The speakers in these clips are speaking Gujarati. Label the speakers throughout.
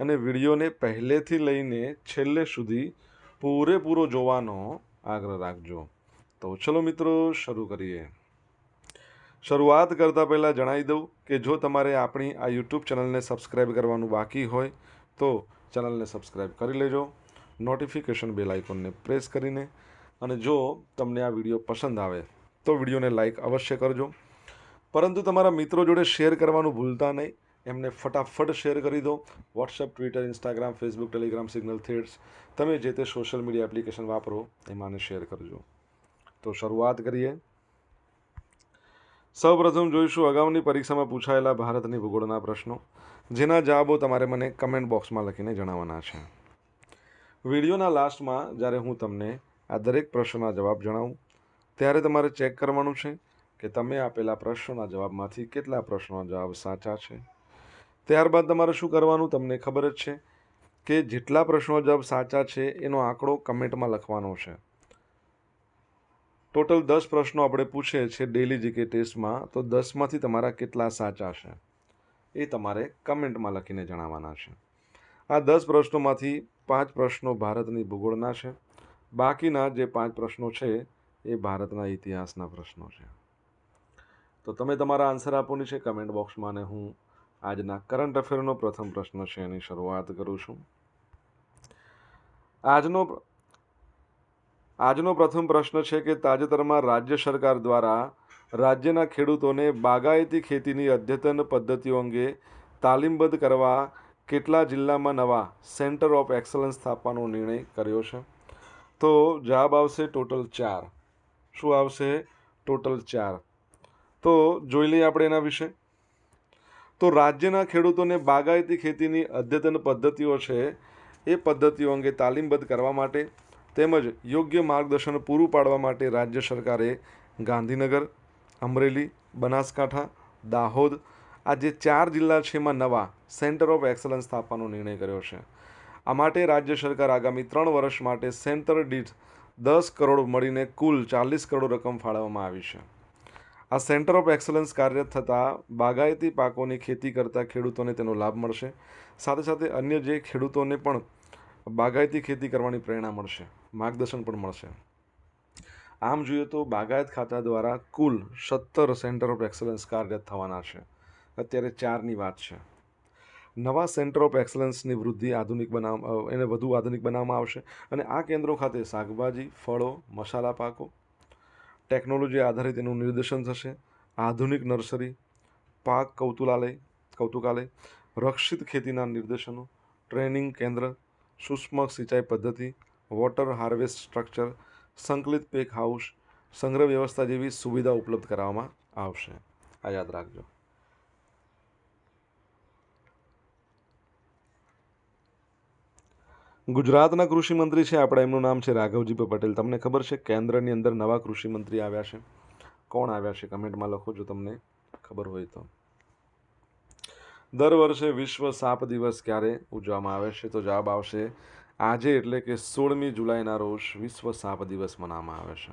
Speaker 1: અને વિડીયોને પહેલેથી લઈને છેલ્લે સુધી પૂરેપૂરો જોવાનો આગ્રહ રાખજો. તો ચલો મિત્રો, શરૂ કરીએ. શરૂઆત કરતાં પહેલાં જણાવી દઉં કે જો તમારે આપણી આ યુટ્યુબ ચેનલને સબસ્ક્રાઈબ કરવાનું બાકી હોય, તો ચેનલને સબસ્ક્રાઈબ કરી લેજો. નોટિફિકેશન બેલ આઇકોનને પ્રેસ કરીને અને જો તમને આ વીડિયો પસંદ આવે, તો વિડીયોને લાઇક અવશ્ય કરજો. પરંતુ તમારા મિત્રો જોડે શેર કરવાનું ભૂલતા નહીં. એમને ફટાફટ શેર કરી દો. WhatsApp Twitter Instagram Facebook Telegram Signal Threads તમે જે તે સોશિયલ મીડિયા એપ્લિકેશન વાપરો, એમાંને શેર કરજો. તો શરૂઆત કરીએ. સૌપ્રથમ જોઈશું અગાઉની પરીક્ષામાં પૂછાયેલા ભારતની ભૂગોળના પ્રશ્નો, જેના જવાબો તમારે મને કમેન્ટ બોક્સમાં લખીને જણાવવાના છે. વિડીયોના લાસ્ટમાં જ્યારે હું તમને આ દરેક પ્રશ્નોના જવાબ જણાવું, ત્યારે તમારે ચેક કરવાનું છે કે તમે આપેલા પ્રશ્નોના જવાબમાંથી કેટલા પ્રશ્નોના જવાબ સાચા છે. ત્યારબાદ તમારે શું કરવાનું તમને ખબર જ છે કે જેટલા પ્રશ્નો જવાબ સાચા છે એનો આંકડો કમેન્ટમાં લખવાનો છે. ટોટલ દસ પ્રશ્નો આપણે પૂછીએ છીએ ડેલી જીકે ટેસ્ટમાં તો દસમાંથી તમારા કેટલા સાચા છે? એ તમારે કમેન્ટમાં લખીને જણાવવાના છે. આ દસ પ્રશ્નોમાંથી પાંચ પ્રશ્નો ભારતની ભૂગોળના છે. બાકીના જે પાંચ પ્રશ્નો છે એ ભારતના ઇતિહાસના પ્રશ્નો છે. તો તમે તમારા આન્સર આપવાની છે કમેન્ટ બોક્સમાં અને હું આજના કરંટ અફેરનો પ્રથમ પ્રશ્ન છે, એની શરૂઆત કરું છું. આજનો આજનો પ્રથમ પ્રશ્ન છે કે તાજેતરમાં રાજ્ય સરકાર દ્વારા રાજ્યના ખેડૂતોને બાગાયતી ખેતીની અદ્યતન પદ્ધતિઓ અંગે તાલીમબદ્ધ કરવા કેટલા જિલ્લામાં નવા સેન્ટર ઓફ એક્સલન્સ સ્થાપવાનો નિર્ણય કર્યો છે? તો જવાબ આવશે ટોટલ ચાર. શું આવશે? ટોટલ ચાર. તો જોઈ લઈએ આપણે એના વિશે. તો રાજ્યના ખેડૂતોને બાગાયતી ખેતીની અદ્યતન પદ્ધતિઓ છે એ પદ્ધતિઓ અંગે તાલીમબદ્ધ કરવા માટે તેમજ યોગ્ય માર્ગદર્શન પૂરું પાડવા માટે રાજ્ય સરકારે ગાંધીનગર, અમરેલી, બનાસકાંઠા, દાહોદ આ જે ચાર જિલ્લા છે એમાં નવા સેન્ટર ઓફ એક્સલન્સ સ્થાપવાનો નિર્ણય કર્યો છે. આ માટે રાજ્ય સરકાર આગામી ત્રણ વર્ષ માટે સેન્ટર દીઠ દસ કરોડ મળીને કુલ ચાલીસ કરોડ રકમ ફાળવવામાં આવી છે. આ સેન્ટર ઓફ એક્સલન્સ કાર્યરત થતાં બાગાયતી પાકોની ખેતી કરતા ખેડૂતોને તેનો લાભ મળશે. સાથે સાથે અન્ય જે ખેડૂતોને પણ બાગાયતી ખેતી કરવાની પ્રેરણા મળશે. માર્ગદર્શન પણ મળશે. આમ જોઈએ તો બાગાયત ખાતા દ્વારા કુલ સત્તર સેન્ટર ઓફ એક્સલન્સ કાર્યરત થવાના છે. અત્યારે ચારની વાત છે. નવા સેન્ટર ઓફ એક્સલન્સની વૃદ્ધિ આધુનિક બનાવ એને વધુ આધુનિક બનાવવામાં આવશે અને આ કેન્દ્રો ખાતે શાકભાજી, ફળો, મસાલા પાકો ટેકનોલોજી આધારિત એનું નિર્દેશન થશે. આધુનિક નર્સરી, પાક કૌતુલાલય, કૌતુકાલય, રક્ષિત ખેતીના નિર્દેશનો, ટ્રેનિંગ કેન્દ્ર, સૂક્ષ્મ સિંચાઈ પદ્ધતિ, વોટર હાર્વેસ્ટ સ્ટ્રક્ચર, સંકલિત પેક હાઉસ, સંગ્રહ વ્યવસ્થા જેવી સુવિધા ઉપલબ્ધ કરાવવામાં આવશે. આ યાદ રાખજો. ગુજરાતના કૃષિ મંત્રી છે. આપણા એમનું નામ છે રાઘવજી પટેલ. તમને ખબર છે કેન્દ્રની અંદર નવા કૃષિ મંત્રી આવ્યા છે? કોણ આવ્યા છે? કમેન્ટમાં લખો જો તમને ખબર હોય તો. દર વર્ષે વિશ્વ સાપ દિવસ ક્યારે ઉજવવામાં આવે છે? તો જવાબ આવશે આજે, એટલે કે સોળમી જુલાઈના રોજ વિશ્વ સાપ દિવસ મનાવવામાં આવે છે.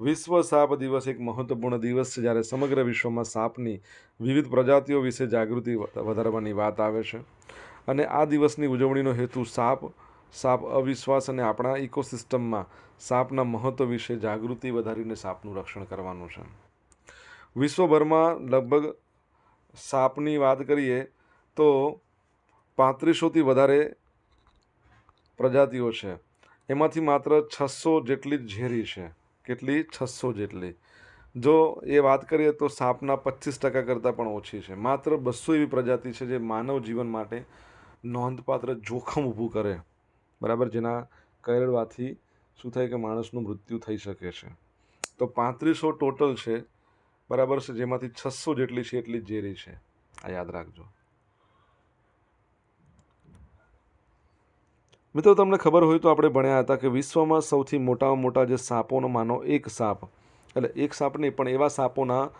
Speaker 1: વિશ્વ સાપ દિવસ એક મહત્વપૂર્ણ દિવસ છે. જ્યારે સમગ્ર વિશ્વમાં સાપની વિવિધ પ્રજાતિઓ વિશે જાગૃતિ વધારવાની વાત આવે છે. અને આ દિવસની ઉજવણીનો હેતુ સાપ સાપ અવિશ્વાસ અને આપણા ઇકોસિસ્ટમમાં સાપના મહત્ત્વ વિશે જાગૃતિ વધારીને સાપનું રક્ષણ કરવાનું છે. વિશ્વભરમાં લગભગ સાપની વાત કરીએ તો પાંત્રીસોથી વધારે પ્રજાતિઓ છે. એમાંથી માત્ર છસો જેટલી ઝેરી છે. કેટલી? છસો જેટલી. જો એ વાત કરીએ તો સાપના પચીસ ટકા કરતાં પણ ઓછી છે. માત્ર બસો એવી પ્રજાતિ છે જે માનવ જીવન માટે નોંધપાત્ર જોખમ ઊભું કરે, બરાબર? જેના કરડવાથી શું થાય કે માણસનું મૃત્યુ થઈ શકે છે. તો પાંત્રીસો ટોટલ છે, બરાબર છે? જેમાંથી છસો જેટલી છે, એટલી ઝેરી છે. આ યાદ રાખજો. મિત્રો, તમને ખબર હોય તો આપણે ભણ્યા હતા કે વિશ્વમાં સૌથી મોટામાં મોટા જે સાપોનો માનો એક સાપ. એટલે એક સાપ નહીં, પણ એવા સાપોના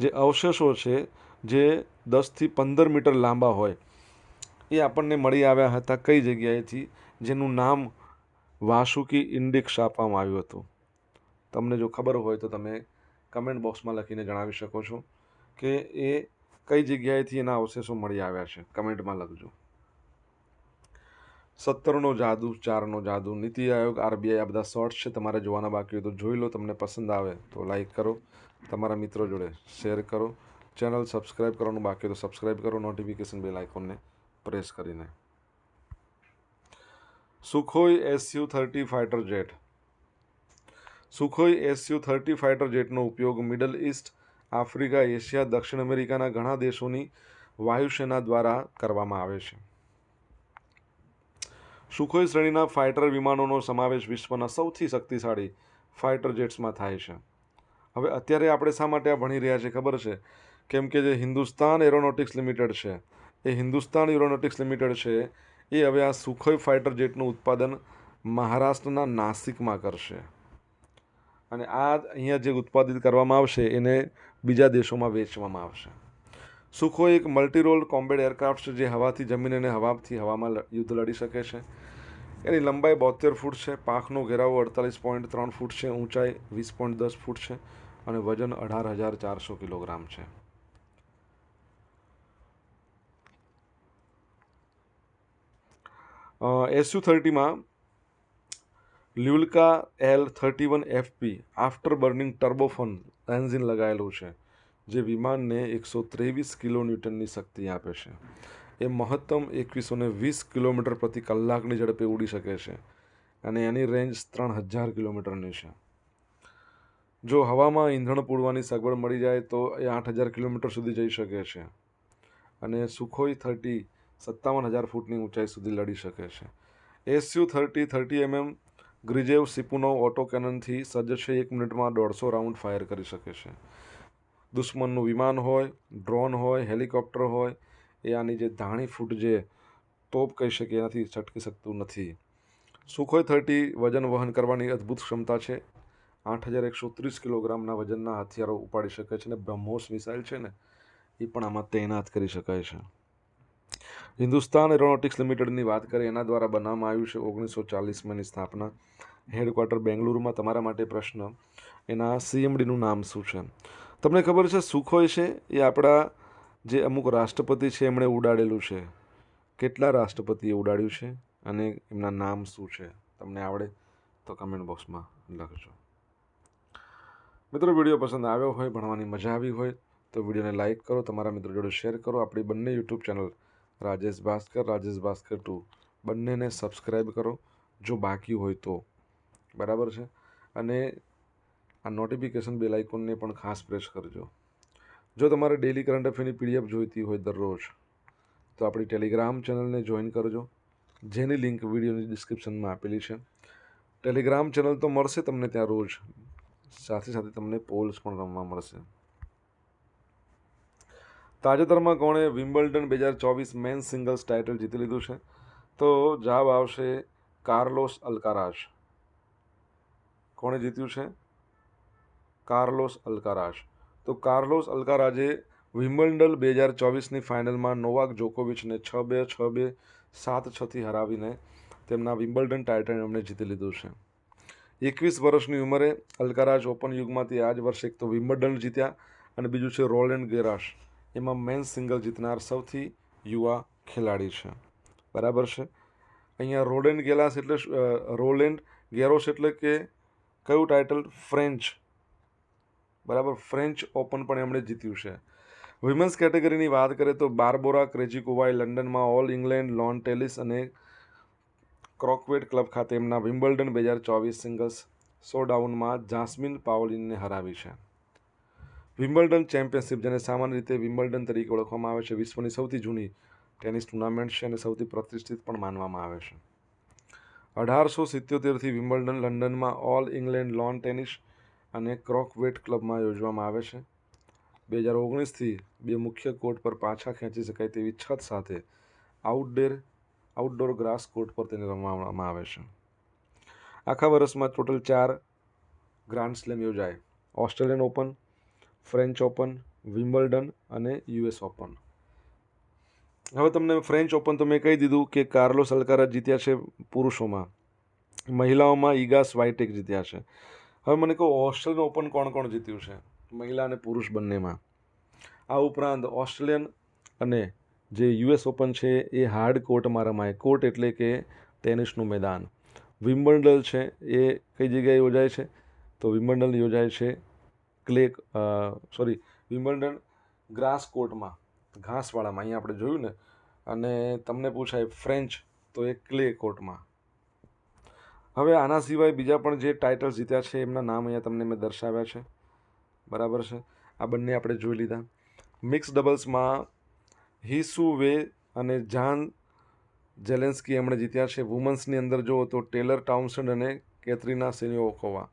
Speaker 1: જે અવશેષો છે, જે દસથી પંદર મીટર લાંબા હોય એ આપણને મળી આવ્યા હતા કઈ જગ્યાએથી? જેનું નામ વાસુકી ઇન્ડિક્સ આપવામાં આવ્યું હતું. તમને જો ખબર હોય તો તમે કમેન્ટ બોક્સમાં લખીને જણાવી શકો છો કે એ કઈ જગ્યાએથી એના અવશેષો મળી આવ્યા છે. કમેન્ટમાં લખજો. સત્તરનો જાદુ, ચારનો જાદુ, નીતિ આયોગ, આરબીઆઈ, આ બધા શોર્ટ્સ છે. તમારે જોવાના બાકી હોય તો જોઈ લો. તમને પસંદ આવે તો લાઈક કરો. તમારા મિત્રો જોડે શેર કરો. ચેનલ સબસ્ક્રાઈબ કરવાનું બાકી તો સબસ્ક્રાઈબ કરો. નોટિફિકેશન બેલ આઇકોનને પ્રેસ કરીને. Sukhoi SU thirty fighter jet. Sukhoi SU thirty fighter જેટનો ઉપયોગ મિડલ ઇસ્ટ આફ્રિકા, એશિયા, દક્ષિણ અમેરિકાના ઘણા દેશોની વાયુસેના દ્વારા કરવામાં આવે છે. સુખોઈ શ્રેણીના ફાઇટર વિમાનોનો સમાવેશ વિશ્વના સૌથી શક્તિશાળી ફાઇટર જેટ્સમાં થાય છે. હવે અત્યારે આપણે શા માટે આ ભણી રહ્યા છીએ ખબર છે? કેમ કે જે હિન્દુસ્તાન એરોનોટિક્સ લિમિટેડ છે. એ હિન્દુસ્તાન એરોનોટિક્સ લિમિટેડ છે, એ હવે આ સુખોઈ ફાઇટર જેટનું ઉત્પાદન મહારાષ્ટ્રના નાસિકમાં કરશે. અને આ અહીંયા જે ઉત્પાદિત કરવામાં આવશે, એને બીજા દેશોમાં વેચવામાં આવશે. સુખોઈ એક મલ્ટીરોલ કોમ્બેટ એરક્રાફ્ટ છે, જે હવાથી જમીન અને હવાથી હવામાં યુદ્ધ લડી શકે છે. એની લંબાઈ બોતેર ફૂટ છે પાંખનો ઘેરાવો અડતાલીસ પોઈન્ટ ત્રણ ફૂટ છે, ઊંચાઈ વીસ પોઈન્ટ દસ ફૂટ છે અને વજન અઢાર હજાર ચારસો કિલોગ્રામ છે. SU થર્ટીમાં Lyulka L thirty one FP after burning turbofan engine લગાવેલું છે, જે વિમાનને એકસો ત્રેવીસ કિલો ન્યૂટનની શક્તિ આપે છે. એ મહત્તમ એકવીસો ને વીસ કિલોમીટર પ્રતિ કલાકની ઝડપે ઉડી શકે છે અને એની રેન્જ ત્રણ હજાર કિલોમીટરની છે. જો હવામાં ઈંધણ પૂરવાની સગવડ મળી જાય તો એ આઠ હજાર કિલોમીટર સુધી જઈ શકે છે અને સુખોઈ થર્ટી સત્તાવન હજાર ફૂટની ઊંચાઈ સુધી લડી શકે છે. SU thirty thirty MM Gryazev Shipunov auto કેનનથી સજ્જ છે એક મિનિટમાં દોઢસો રાઉન્ડ ફાયર કરી શકે છે. દુશ્મનનું વિમાન હોય, ડ્રોન હોય, હેલિકોપ્ટર હોય, એ આની જે ધાણી ફૂટ જે તોપ કહી શકીએ એનાથી છટકી શકતું નથી. સુખોઈ થર્ટી વજન વહન કરવાની અદ્ભુત ક્ષમતા છે. આઠ હજાર એકસો ત્રીસ કિલોગ્રામના વજનના હથિયારો ઉપાડી શકે છે અને બ્રહ્મોસ મિસાઇલ છે ને, એ પણ આમાં તૈનાત કરી શકાય છે. હિન્દુસ્તાન એરોનોટિક્સ લિમિટેડની વાત કરીએ, એના દ્વારા બનાવવામાં આવ્યું છે ઓગણીસો ચાલીસમાંની સ્થાપના. હેડક્વાર્ટર બેંગલુરુમાં તમારા માટે પ્રશ્ન, એના સીએમડીનું નામ શું છે? તમને ખબર છે સુખોય છે એ આપણા જે અમુક રાષ્ટ્રપતિ છે, એમણે ઉડાડેલું છે. કેટલા રાષ્ટ્રપતિએ ઉડાડ્યું છે અને એમના નામ શું છે? તમને આવડે તો કમેન્ટ બોક્સમાં લખજો. મિત્રો, વીડિયો પસંદ આવ્યો હોય, ભણવાની મજા આવી હોય, તો વિડીયોને લાઇક કરો, તમારા મિત્રો જોડે શેર કરો. આપણી બંને YouTube channel Rajesh Bhaskar Rajesh Bhaskar two. બંનેને સબસ્ક્રાઈબ કરો, જો બાકી હોય તો. બરાબર છે? અને આ નોટિફિકેશન બેલ આઇકોનને પણ ખાસ પ્રેસ કરજો. જો તમારે ડેલી કરંટ અફેરની પીડીએફ જોઈતી હોય દરરોજ, તો આપણી ટેલિગ્રામ ચેનલને જોઈન કરજો. જેની લિંક વિડીયોની ડિસ્ક્રિપ્શનમાં આપેલી છે. ટેલિગ્રામ ચેનલ તો મળશે તમને ત્યાં રોજ. સાથે સાથે તમને પોલ્સ પણ રમવા મળશે. તાજેતરમાં કોણે વિમ્બલ્ડન બે હજાર ચોવીસ મેન સિંગલ્સ ટાઇટલ જીતી લીધું છે. તો જવાબ આવશે કાર્લોસ અલ્કારાશ કોણે જીત્યું છે? કાર્લોસ અલ્કારાશ તો કાર્લોસ અલ્કારાજે વિમ્બલ્ડન બે હજાર ચોવીસની ફાઇનલમાં નોવાક જોકોવિચને છ બે છ બે, સાત છથી હરાવીને તેમના વિમ્બલ્ડન ટાઇટલ એમણે જીતી લીધું છે. એકવીસ વર્ષની ઉંમરે અલ્કારાજ ઓપન યુગમાંથી આ જ વર્ષે એક તો વિમ્બલ્ડન જીત્યા અને બીજું છે રોલેન્ડ ગેરાશ એમાં મેન સિંગલ જીતનાર સૌથી યુવા ખેલાડી છે. બરાબર છે? અહીંયા રોલેન્ડ ગેલાસ એટલે રોલેન્ડ ગેરોસ એટલે કે કયું ટાઇટલ ફ્રેન્ચ બરાબર? ફ્રેન્ચ ઓપન પણ એમણે જીત્યું છે. વિમેન્સ કેટેગરીની વાત કરીએ તો બારબોરા ક્રેજિકોવાય લંડનમાં ઓલ ઇંગ્લેન્ડ લોન ટેલિસ અને ક્રોકવેટ ક્લબ ખાતે એમના વિમ્બલ્ડન બે હજાર ચોવીસ સિંગલ્સ સો ડાઉનમાં જાસ્મિન પાવલિનને હરાવી છે. વિમ્બલ્ડન ચેમ્પિયનશિપ, જેને સામાન્ય રીતે વિમ્બલ્ડન તરીકે ઓળખવામાં આવે છે, વિશ્વની સૌથી જૂની ટેનિસ ટુર્નામેન્ટ છે અને સૌથી પ્રતિષ્ઠિત પણ માનવામાં આવે છે. અઢારસો સિત્યોતેરથી વિમ્બલ્ડન લંડનમાં ઓલ ઇંગ્લેન્ડ લોન ટેનિસ અને ક્રોકવેટ ક્લબમાં યોજવામાં આવે છે. બે હજાર ઓગણીસથી બે મુખ્ય કોર્ટ પર પાછા ખેંચી શકાય તેવી છત સાથે આઉટડોર આઉટડોર ગ્રાસ કોર્ટ પર તેને રમવામાં આવે છે. આખા વર્ષમાં ટોટલ ચાર ગ્રાન્ડ સ્લેમ યોજાય. Australian Open French Open Wimbledon અને યુએસ ઓપન હવે તમને ફ્રેન્ચ ઓપન તો મેં કહી દીધું કે કાર્લોસ અલ્કારાજ જીત્યા છે પુરુષોમાં. મહિલાઓમાં ઈગા સ્વાઇટેક જીત્યા છે. હવે મને કહો ઓસ્ટ્રેલિયન ઓપન કોણ કોણ જીત્યું છે? મહિલા અને પુરુષ બંનેમાં. આ ઉપરાંત ઓસ્ટ્રેલિયન અને જે યુએસ ઓપન છે એ હાર્ડ કોર્ટમાં રમાય કોર્ટ એટલે કે ટેનિસનું મેદાન. વિમ્બલ્ડન છે એ કઈ જગ્યાએ યોજાય છે? તો વિમ્બલ્ડન યોજાય છે ક્લે સોરી વિમ્બલ્ડન ગ્રાસ કોર્ટમાં, ઘાસવાળામાં, અહીંયા આપણે જોયું ને, અને તમને પૂછાય ફ્રેન્ચ, તો એ ક્લે કોર્ટમાં. હવે આના સિવાય બીજા પણ જે ટાઇટલ્સ જીત્યા છે, એમના નામ અહીંયા તમને મેં દર્શાવ્યા છે. બરાબર છે? આ બંને આપણે જોઈ લીધા. મિક્સ ડબલ્સમાં હિસુ વે અને જાન જેલેન્સ્કી એમણે જીત્યા છે. વુમન્સની અંદર જુઓ તો ટેલર ટાઉન્સન્ડ અને કેથરીના સેનિયોકોવા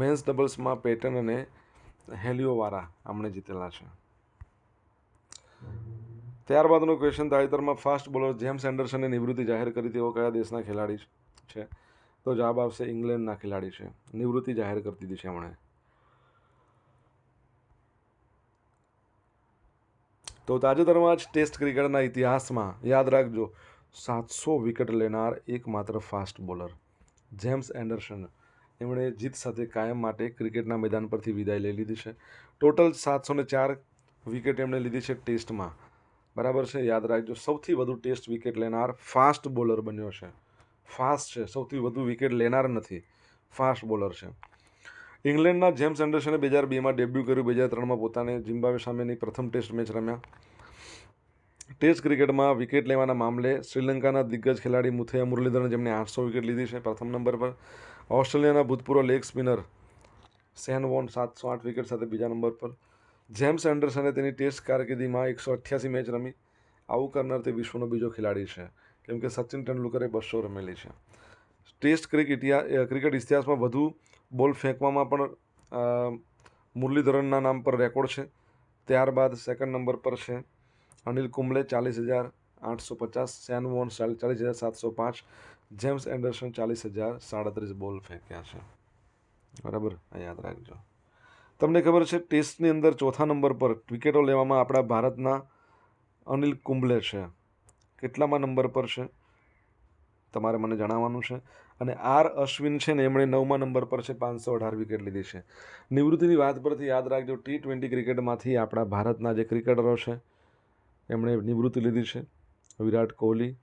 Speaker 1: મેન્સ ડબલ્સમાં પેટન અને હેલિયોવારા હમણે જીતેલા છે. ત્યારબાદનો ક્વેશ્ચન તાજેતરમાં ફાસ્ટ બોલર જેમ્સ એન્ડરસને નિવૃત્તિ જાહેર કરી તેઓ કયા દેશના ખેલાડી છે? તો જવાબ આવશે ઇંગ્લેન્ડના ખેલાડી છે. નિવૃત્તિ જાહેર કરી દીધી છે એમણે. તો તાજેતરમાં જ ટેસ્ટ ક્રિકેટના ઇતિહાસમાં યાદ રાખજો, સાતસો વિકેટ લેનાર એકમાત્ર ફાસ્ટ બોલર જેમ્સ એન્ડરસન એમણે જીત સાથે કાયમ માટે ક્રિકેટના મેદાન પરથી વિદાય લઈ લીધી છે. ટોટલ સાતસો ને ચાર વિકેટ એમણે લીધી છે ટેસ્ટમાં. બરાબર છે? યાદ રાખજો, સૌથી વધુ ટેસ્ટ વિકેટ લેનાર ફાસ્ટ બોલર બન્યો છે. ફાસ્ટ છે, સૌથી વધુ વિકેટ લેનાર નથી. ફાસ્ટ બોલર છે. ઇંગ્લેન્ડના જેમ્સ એન્ડરસને બે હજાર બેમાં ડેબ્યુ કર્યું. બે હજાર ત્રણમાં પોતાને જિમ્બાવે સામેની પ્રથમ ટેસ્ટ મેચ રમ્યા. ટેસ્ટ ક્રિકેટમાં વિકેટ લેવાના મામલે શ્રીલંકાના દિગ્ગજ ખેલાડી મુથૈયા મુરલીધરન જેમણે આઠસો વિકેટ લીધી છે પ્રથમ નંબર પર. ઓસ્ટ્રેલિયાના ભૂતપૂર્વ લેગ સ્પિનર સેન વોન સાતસો આઠ વિકેટ સાથે બીજા નંબર પર. જેમ્સ એન્ડરસને તેની ટેસ્ટ કારકિર્દીમાં એકસો અઠ્યાસી મેચ રમી. આવું કરનાર તે વિશ્વનો બીજો ખેલાડી છે. કેમ કે સચિન તેંડુલકરે બસો રમેલી છે. ટેસ્ટ ક્રિકેટ ક્રિકેટ ઇતિહાસમાં વધુ બોલ ફેંકવામાં પણ મુરલીધરનના નામ પર રેકોર્ડ છે. ત્યારબાદ સેકન્ડ નંબર પર છે અનિલ કુંબલે ચાલીસ હજાર આઠસો પચાસ, સેન વોન ચાલીસ હજાર સાતસો પાંચ જેમ્સ એન્ડરસન ચાલીસ હજાર સાડત્રીસ બોલ ફેંક્યા છે. બરાબર? યાદ રાખજો. તમને ખબર છે, ટેસ્ટની અંદર ચોથા નંબર પર વિકેટો લેવામાં આપણા ભારતના અનિલ કુંબલે છે. કેટલામાં નંબર પર છે? તમારે મને જણાવવાનું છે. અને આર અશ્વિન છે ને, એમણે નવમા નંબર પર છે, પાંચસો અઢાર વિકેટ લીધી છે. નિવૃત્તિની વાત પરથી યાદ રાખજો, ટી ટ્વેન્ટી ક્રિકેટમાંથી આપણા ભારતના જે ક્રિકેટરો છે, એમણે નિવૃત્તિ લીધી છે. વિરાટ કોહલી,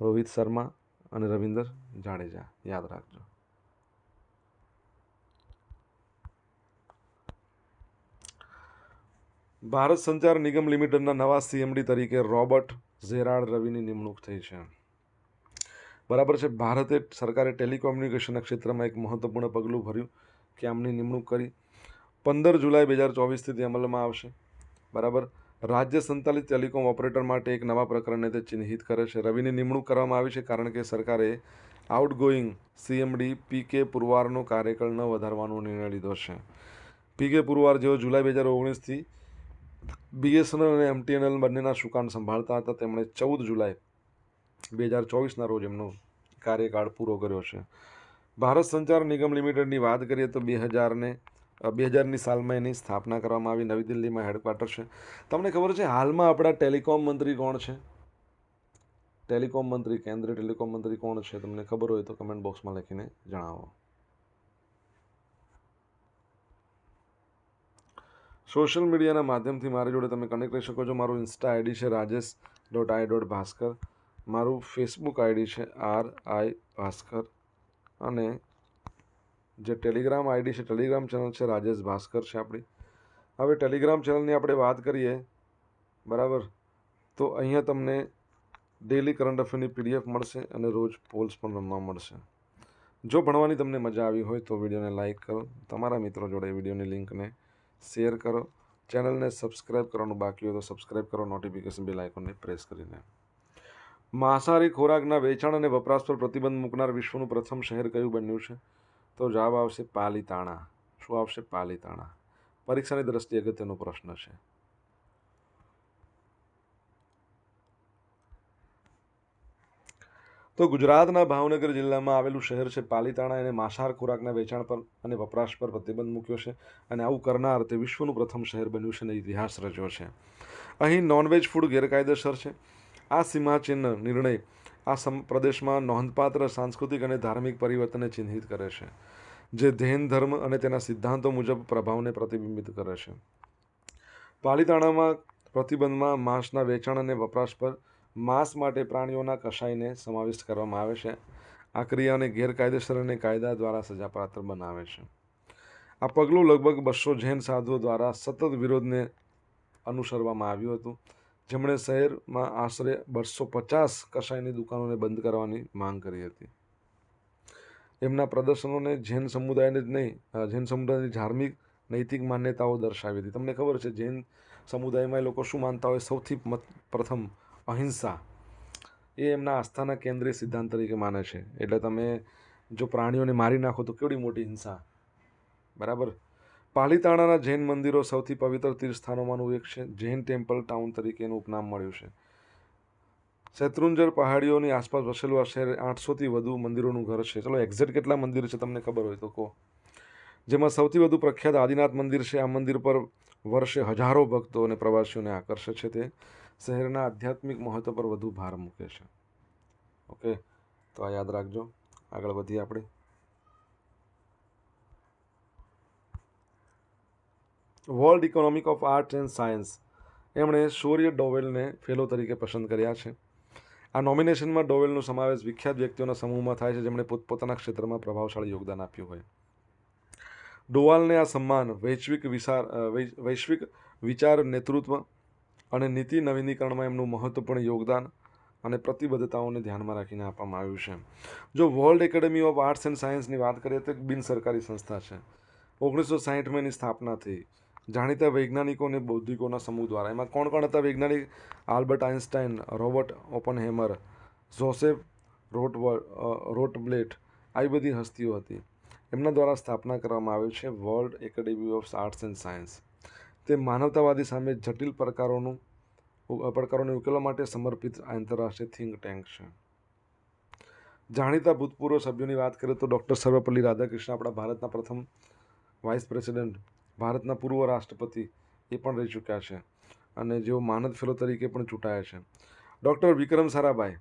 Speaker 1: રોહિત શર્મા અને રવિન્દર જાડેજા, યાદ રાખજો. ભારત સંચાર નિગમ લિમિટેડના નવા સીએમડી તરીકે રોબર્ટ ઝેરાડ રવિની નિમણૂક થઈ છે. બરાબર છે, ભારતે સરકારે ટેલિકોમ્યુનિકેશનના ક્ષેત્રમાં એક મહત્વપૂર્ણ પગલું ભર્યું કે આમની નિમણૂક કરી. પંદર જુલાઈ બે હજાર ચોવીસથી તે અમલમાં આવશે. બરાબર? રાજ્ય સંચાલિત ટેલિકોમ ઓપરેટર માટે એક નવા પ્રકરણને તે ચિહ્નિત કરે છે. રવિની નિમણૂક કરવામાં આવી છે કારણ કે સરકારે આઉટગોઈંગ સીએમડી પી કે પુરવારનો કાર્યકાળ ન વધારવાનો નિર્ણય લીધો છે. પી કે પુરવાર જેઓ જુલાઈ બે હજાર ઓગણીસથી બીએસએનએલ અને એમટીએનએલ બંનેના સુકાન સંભાળતા હતા, તેમણે ચૌદ જુલાઈ બે હજાર ચોવીસના રોજ એમનો કાર્યકાળ પૂરો કર્યો છે. ભારત સંચાર નિગમ લિમિટેડની વાત કરીએ તો બે હજારને બે હજારની સાલમાં એની સ્થાપના કરવામાં આવી, નવી દિલ્હીમાં હેડક્વાર્ટર છે. તમને ખબર છે હાલમાં આપણા ટેલિકોમ મંત્રી કોણ છે? ટેલિકોમ મંત્રી, કેન્દ્રીય ટેલિકોમ મંત્રી કોણ છે? તમને ખબર હોય તો કમેન્ટ બોક્સમાં લખીને જણાવો. સોશિયલ મીડિયાના માધ્યમથી મારી જોડે તમે કનેક્ટ રહી શકો છો. મારું ઇન્સ્ટા આઈડી છે Rajesh dot I dot Bhaskar મારું ફેસબુક આઈડી છે આર આઈ ભાસ્કર. અને જે ટેલિગ્રામ આઈડી છે, ટેલિગ્રામ ચેનલ છે, રાજેશ ભાસ્કર છે આપણી. હવે ટેલિગ્રામ ચેનલની આપણે વાત કરીએ, બરાબર? તો અહીંયા તમને ડેલી કરંટ અફેરની પીડીએફ મળશે અને રોજ પોલ્સ પણ રમવા મળશે. જો ભણવાની તમને મજા આવી હોય તો વિડીયોને લાઇક કરો, તમારા મિત્રો જોડે વિડીયોની લિંકને શેર કરો, ચેનલને સબસ્ક્રાઈબ કરવાનું બાકી હોય તો સબસ્ક્રાઈબ કરો નોટિફિકેશન બેલ આઇકોનને પ્રેસ કરીને. માંસાહારી ખોરાકના વેચાણ અને વપરાશ પર પ્રતિબંધ મૂકનાર વિશ્વનું પ્રથમ શહેર કયું બન્યું છે? તો જવાબ આવશે પાલીતાણા. શું આવશે પાલીતાણા? પરીક્ષાની દ્રષ્ટિએ અગત્યનો પ્રશ્ન છે. તો ગુજરાતના ભાવનગર જિલ્લામાં આવેલું શહેર છે પાલીતાણા. એને માંસાહાર ખોરાકના વેચાણ પર અને વપરાશ પર પ્રતિબંધ મૂક્યો છે અને આવું કરનાર તે વિશ્વનું પ્રથમ શહેર બન્યું છે અને ઇતિહાસ રચ્યો છે. અહીં નોનવેજ ફૂડ ગેરકાયદેસર છે. આ સીમાચિહ્ન નિર્ણય આ સમ, પ્રદેશમાં નોંધપાત્ર સાંસ્કૃતિક અને ધાર્મિક પરિવર્તનને ચિહ્નિત કરે છે, જે ધૈન ધર્મ અને તેના સિદ્ધાંતો મુજબ પ્રભાવને પ્રતિબિંબિત કરે છે. પાલીતાણામાં પ્રતિબંધમાં માંસના વેચાણ અને વપરાશ પર માંસ માટે પ્રાણીઓના કશાયને સમાવિષ્ટ કરવામાં આવે છે. આ ક્રિયાને ગેરકાયદેસર અને કાયદા દ્વારા સજાપાત્ર બનાવે છે. આ પગલું લગભગ બસો જૈન સાધુઓ દ્વારા સતત વિરોધને અનુસરવામાં આવ્યું હતું. જેમણે શહેરમાં આશરે બસો પચાસ કશાયની દુકાનોને બંધ કરવાની માંગ કરી હતી. એમના પ્રદર્શનોને જૈન સમુદાયને જ નહીં જૈન સમુદાયની ધાર્મિક, નૈતિક માન્યતાઓ દર્શાવી હતી. તમને ખબર છે, જૈન સમુદાયમાં એ લોકો શું માનતા હોય? સૌથી પ્રથમ અહિંસા. એ એમના આસ્થાના કેન્દ્રીય સિદ્ધાંત તરીકે માને છે. એટલે તમે જો પ્રાણીઓને મારી નાખો તો કેવડી મોટી હિંસા? બરાબર? પાલીતાણાના જૈન મંદિરો સૌથી પવિત્ર તીર્થસ્થાનોમાંનું એક છે. જૈન ટેમ્પલ ટાઉન તરીકે એનું ઉપનામ મળ્યું છે. શેત્રુંજર પહાડીઓની આસપાસ વસેલું આ શહેર આઠસોથી વધુ મંદિરોનું ઘર છે. ચલો એક્ઝેક્ટ કેટલા મંદિર છે તમને ખબર હોય તો કહો. જેમાં સૌથી વધુ પ્રખ્યાત આદિનાથ મંદિર છે. આ મંદિર પર વર્ષે હજારો ભક્તો અને પ્રવાસીઓને આકર્ષે છે. તે શહેરના આધ્યાત્મિક મહત્વ પર વધુ ભાર મૂકે છે. ઓકે? તો આ યાદ રાખજો. આગળ વધીએ આપણે. World economic of art and science એમણે શૌર્ય ડોવેલને ફેલો તરીકે પસંદ કર્યા છે. આ નોમિનેશનમાં ડોવેલનો સમાવેશ વિખ્યાત વ્યક્તિઓના સમૂહમાં થાય છે, જેમણે પોતપોતાના ક્ષેત્રમાં પ્રભાવશાળી યોગદાન આપ્યું હોય. ડોવાલને આ સન્માન, વૈશ્વિક વિચાર વૈશ્વિક વિચાર, નેતૃત્વ અને નીતિ નવીનીકરણમાં એમનું મહત્વપૂર્ણ યોગદાન અને પ્રતિબદ્ધતાઓને ધ્યાનમાં રાખીને આપવામાં આવ્યું છે. જો world academy of arts and સાયન્સની વાત કરીએ તો એક બિન સરકારી સંસ્થા છે. ઓગણીસો સાહીઠમાં એની સ્થાપના થઈ. જાણીતા વૈજ્ઞાનિકો અને બૌદ્ધિકોના સમૂહ દ્વારા. એમાં કોણ કોણ હતા વૈજ્ઞાનિક? Albert Einstein Robert Oppenheimer, Joseph Rot Rotblat આવી બધી હસ્તીઓ હતી. એમના દ્વારા સ્થાપના કરવામાં આવી છે world academy of arts and science. તે માનવતાવાદી સામે જટિલ પડકારોનું પડકારોને ઉકેલવા માટે સમર્પિત આંતરરાષ્ટ્રીય થિંક ટેન્ક છે. જાણીતા ભૂતપૂર્વ સભ્યોની વાત કરીએ તો ડૉક્ટર સર્વપલ્લી રાધાકૃષ્ણ, આપણા ભારતના પ્રથમ વાઇસ પ્રેસિડેન્ટ ભારતના પૂર્વ રાષ્ટ્રપતિ એ પણ રહી ચૂક્યા છે અને જેઓ માનદ ફેલો તરીકે પણ ચૂંટાયા છે. ડૉક્ટર વિક્રમ સારાભાઈ,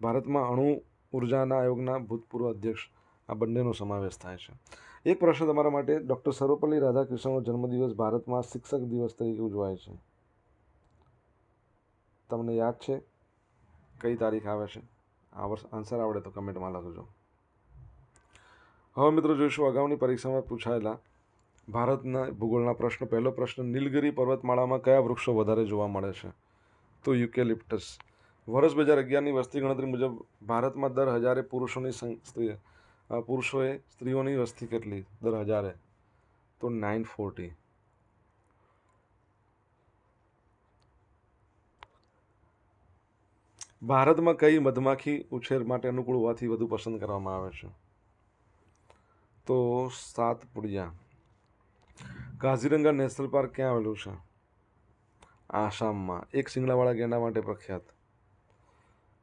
Speaker 1: ભારતમાં અણુ ઉર્જાના આયોગના ભૂતપૂર્વ અધ્યક્ષ, આ બંનેનો સમાવેશ થાય છે. એક પ્રશ્ન તમારા માટે, ડૉક્ટર સર્વપલ્લી રાધાકૃષ્ણનો જન્મદિવસ ભારતમાં શિક્ષક દિવસ તરીકે ઉજવાય છે. તમને યાદ છે? કઈ તારીખ આવે છે? આ વર્ષ આન્સર આવડે તો કમેન્ટમાં લખજો. હવે મિત્રો જોઈશું, અગાઉની પરીક્ષામાં પૂછાયેલા ભારતના ભૂગોળના પ્રશ્નો, પહેલો પ્રશ્ન, નીલગિરી પર્વતમાળામાં કયા વૃક્ષો વધારે જોવા મળે છે? તો યુકેલિપ્ટસ વર્ષ બે હજાર અગિયારની વસ્તી ગણતરી મુજબ ભારતમાં દર હજારે પુરુષોની પુરુષોએ સ્ત્રીઓની વસ્તી કેટલી? દર હજારે. તો નાઇન ફોર્ટી. ભારતમાં કઈ મધમાખી ઉછેર માટે અનુકૂળ હોવાથી વધુ પસંદ કરવામાં આવે છે? તો સાતપુડિયા કાઝીરંગા નેશનલ પાર્ક ક્યાં આવેલું છે? આસામમાં. એક શિંગડાવાળા ગેંડા માટે પ્રખ્યાત.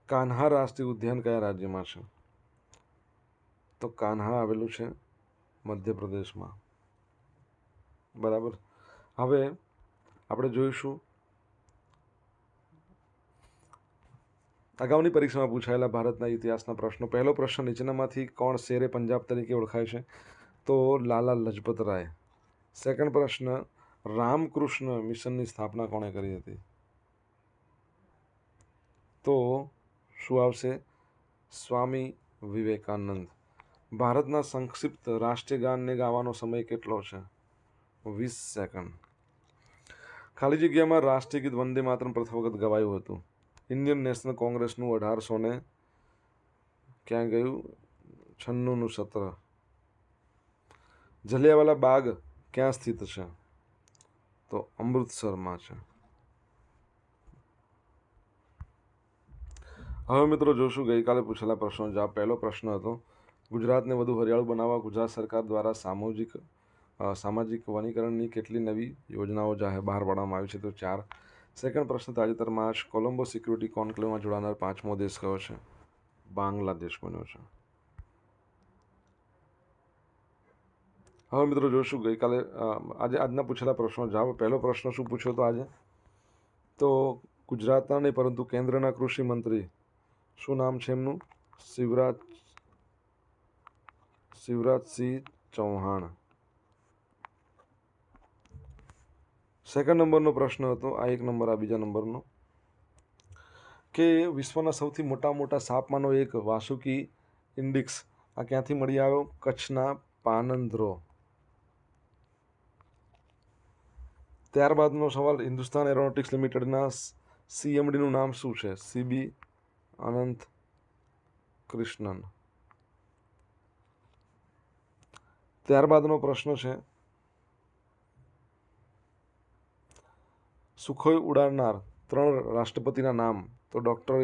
Speaker 1: કાન્હા રાષ્ટ્રીય ઉદ્યાન કયા રાજ્યમાં છે? તો કાન્હા આવેલું છે મધ્યપ્રદેશમાં. બરાબર? હવે આપણે જોઈશું અગાઉની પરીક્ષામાં પૂછાયેલા ભારતના ઇતિહાસના પ્રશ્નો. પહેલો પ્રશ્ન નીચેનામાંથી કોણ શેરે પંજાબ તરીકે ઓળખાય છે? તો લાલા લજપત રાય. સેકન્ડ પ્રશ્ન, રામકૃષ્ણ મિશનની સ્થાપના કોણે કરી હતી? તો શું આવશે? સ્વામી વિવેકાનંદ. ભારતના સંક્ષિપ્ત રાષ્ટ્રીય ગાનને ગાવાનો સમય કેટલો છે? વીસ સેકન્ડ ખાલી જગ્યામાં રાષ્ટ્રીય ગીત વંદે માતરમ પ્રથમ વખત ગવાયું હતું. ઇન્ડિયન નેશનલ કોંગ્રેસનું અઢારસો ને ક્યાં ગયું? છન્નુંનું સત્ર. જલિયાવાલા બાગ ક્યાં સ્થિત છે? તો અમૃતસરમાં છે. હવે મિત્રો જોશું, ગઈકાલે પૂછેલા પ્રશ્નો. જવાબ પહેલો પ્રશ્ન હતો. ગુજરાતને વધુ હરિયાળું બનાવવા ગુજરાત સરકાર દ્વારા સામાજિક સામાજિક વનીકરણની કેટલી નવી યોજનાઓ જાહેર બહાર પાડવામાં આવી છે? તો ચાર. સેકન્ડ પ્રશ્ન, તાજેતરમાં જ કોલંબો સિક્યુરિટી કોન્ક્લેવમાં જોડાનાર પાંચમો દેશ કયો છે? બાંગ્લાદેશ બન્યો છે. હવે મિત્રો જોઈશું ગઈકાલે આજે આજના પૂછેલા પ્રશ્નો જવાબ. પહેલો પ્રશ્ન શું પૂછ્યો હતો આજે? તો ગુજરાતના નહીં, પરંતુ કેન્દ્રના કૃષિ મંત્રી, શું નામ છે એમનું? શિવરાજ, શિવરાજસિંહ ચૌહાણ. સેકન્ડ નંબરનો પ્રશ્ન હતો, આ એક નંબર, આ બીજા નંબરનો. કે વિશ્વના સૌથી મોટા મોટા સાપમાંનો એક વાસુકી ઇન્ડિક્સ, આ ક્યાંથી મળી આવ્યો? કચ્છના પાનંદ્રો ત્યારબાદનો સવાલ, હિન્દુસ્તાન એરોનોટિક્સ લિમિટેડના સીએમડીનું નામ શું છે? સીબી, અનંત કૃષ્ણન. ત્યારબાદનો પ્રશ્ન છે, સુખોઈ ઉડાડનાર ત્રણ રાષ્ટ્રપતિના નામ, તો ડૉક્ટર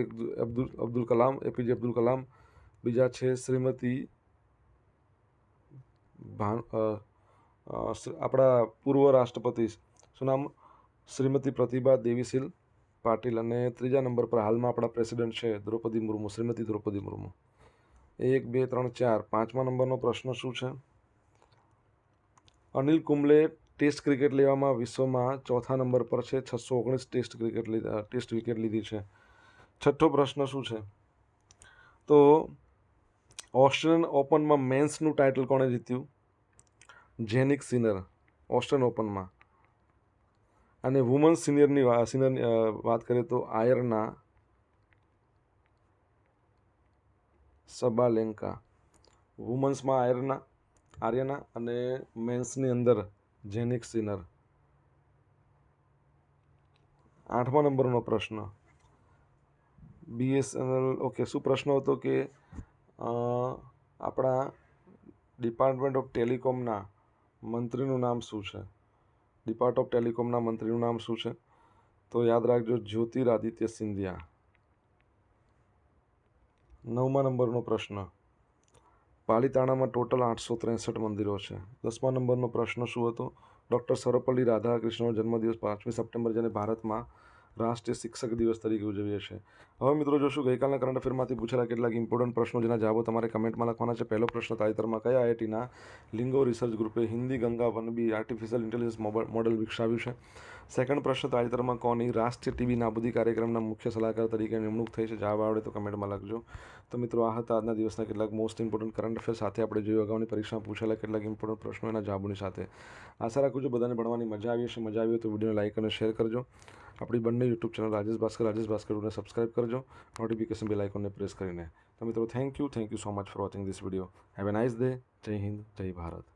Speaker 1: અબ્દુલ અબ્દુલ કલામ, એપીજે અબ્દુલ કલામ, બીજા છે શ્રીમતી ભાન આપણા પૂર્વ રાષ્ટ્રપતિ શું નામ શ્રીમતી પ્રતિભા દેવીશીલ પાટીલ અને ત્રીજા નંબર પર હાલમાં આપણા પ્રેસિડેન્ટ છે દ્રૌપદી મુર્મુ, શ્રીમતી દ્રૌપદી મુર્મુ. એક, બે, ત્રણ, ચાર, પાંચમા નંબરનો પ્રશ્ન શું છે? અનિલ કુંબલે ટેસ્ટ ક્રિકેટ લેવામાં વિશ્વમાં ચોથા નંબર પર છે, છસો ઓગણીસ ટેસ્ટ ક્રિકેટ લીધા, ટેસ્ટ વિકેટ લીધી છે. છઠ્ઠો પ્રશ્ન શું છે? તો ઓસ્ટ્રેલિયન ઓપનમાં મેન્સનું ટાઇટલ કોણે જીત્યું? જેનિક સિનર, ઓસ્ટ્રેલિયન ઓપનમાં. અને વુમન્સ સિનિયરની સિનિયરની વાત કરીએ તો આયરના સબાલેન્કા. વુમન્સમાં આયરના, આર્યના અને મેન્સની અંદર જેનિક સિનર. આઠમા નંબરનો પ્રશ્ન. બીએસએનએલ ઓકે શું પ્રશ્ન હતો કે આપણા ડિપાર્ટમેન્ટ ઓફ ટેલિકોમના મંત્રીનું નામ શું છે? ડિપાર્ટ ઓફ ટેલિકોમના મંત્રીનું નામ શું છે? તો યાદ રાખજો, જ્યોતિરાદિત્ય સિંધિયા. નવમા નંબરનો પ્રશ્ન. પાલિતાણામાં ટોટલ આઠસો ત્રેસઠ મંદિરો છે. દસમા નંબરનો પ્રશ્ન શું હતો? ડૉક્ટર સર્વપલ્લી રાધાકૃષ્ણનો જન્મદિવસ પાંચમી સપ્ટેમ્બર, જેને ભારતમાં રાષ્ટ્રીય શિક્ષક દિવસ તરીકે ઉજવીએ છીએ. હવે મિત્રો જોશું, ગઈકાલના કરંટ અફેરમાંથી પૂછેલા કેટલાક ઇમ્પોર્ટન્ટ પ્રશ્નો જેના જવાબો તમારે કમેન્ટમાં લખવાના છે. પહેલો પ્રશ્ન, તાજેતરમાં કયા આઈઆઈટીના લિંગો research ગ્રુપે Hindi Ganga one B artificial intelligence model વિકસાવ્યું છે? સેકન્ડ પ્રશ્ન, તાજેતરમાં કોની રાષ્ટ્રીય ટીબી નાબૂદી કાર્યક્રમના મુખ્ય સલાહકાર તરીકે નિમણૂક થઈ છે? જવાબ આવડે તો કમેન્ટમાં લખજો. તો મિત્રો, આ હતા આજના દિવસના કેટલાક મોસ્ટ ઇમ્પોર્ટન્ટ કરંટ અફેર સાથે આપણે જોયું અગાઉની પરીક્ષામાં પૂછેલા કેટલાક ઇમ્પોર્ટન્ટ પ્રશ્નો એના જવાબોની સાથે. આશા રાખું છું બધાને ભણવાની મજા આવી હશે. મજા આવી હોય તો વિડીયોને લાઇક અને શેર કરજો. આપણી બંને યુટ્યુબ ચેનલ રાજેશ ભાસ્કર, રાજેશ ભાસ્કરને સબસ્ક્રાઇબ કરજો. નોટિફિકેશન બેલ આઇકોનને પ્રેસ કરીને. તો મિત્રો thank you thank you so much for watching this video have a nice day જય હિન્દ જય ભારત